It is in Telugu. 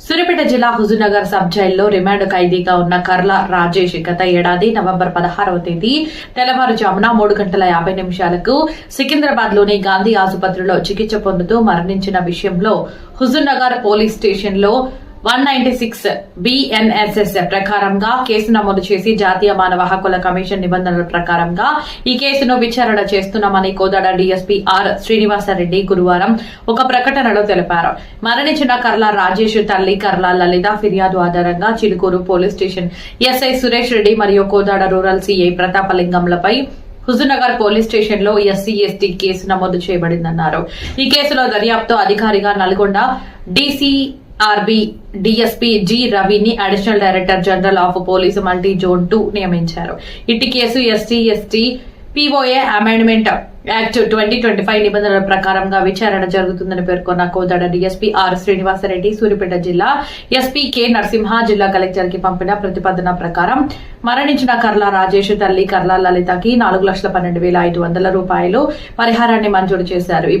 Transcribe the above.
సూర్యాపేట జిల్లా హుజూర్నగర్ సబ్ జైల్లో రిమాండ్ ఖైదీగా ఉన్న కర్ల రాజేష్ గత ఏడాది నవంబర్ పదహారవ తేదీ తెల్లవారుజామున మూడు గంటల యాభై నిమిషాలకు సికింద్రాబాద్లోని గాంధీ ఆసుపత్రిలో చికిత్స పొందుతూ మరణించిన విషయంలో హుజూర్నగర్ పోలీస్ స్టేషన్లో వన్ నైన్టీ సిక్స్ బిఎన్ఎస్ఎస్ ప్రకారంగా కేసు నమోదు చేసి జాతీయ మానవ హక్కుల కమిషన్ నిబంధనల ప్రకారంగా ఈ కేసును విచారణ చేస్తున్నామని కోదాడ డీఎస్పీ ఆర్ శ్రీనివాసరెడ్డి గురువారం ఒక ప్రకటనలో తెలిపారు. మరణించిన కర్ల రాజేష్ తల్లి కర్ల లలిత ఫిర్యాదు ఆధారంగా Chilukuru police station SI Suresh Reddy మరియు కోదాడ రూరల్ సిఐ ప్రతాపలింగంలపై హుజూర్నగర్ పోలీస్ స్టేషన్లో ఎస్సీ ఎస్టీ కేసు నమోదు చేయబడిందన్నారు. ఈ కేసులో దర్యాప్తు అధికారిగా Nalgonda DC RB DSP G రవిని additional director general of police multi zone two నియమించారు. ఇట్టి case SC ST POA amendment act twenty twenty five నిబంధనల ప్రకారంగా విచారణ జరుగుతుందని పేర్కొన్న కోదాడ డీఎస్పీ ఆర్ శ్రీనివాసరెడ్డి సూర్యాపేట జిల్లా ఎస్పీ కె నరసింహ జిల్లా కలెక్టర్కి పంపిన ప్రతిపాదన ప్రకారం మరణించిన కర్ల రాజేష్ తల్లి కర్ల లలితకి నాలుగు లక్షల పన్నెండు వేల ఐదు వందల రూపాయలు పరిహారాన్ని మంజూరు చేశారు. ఈ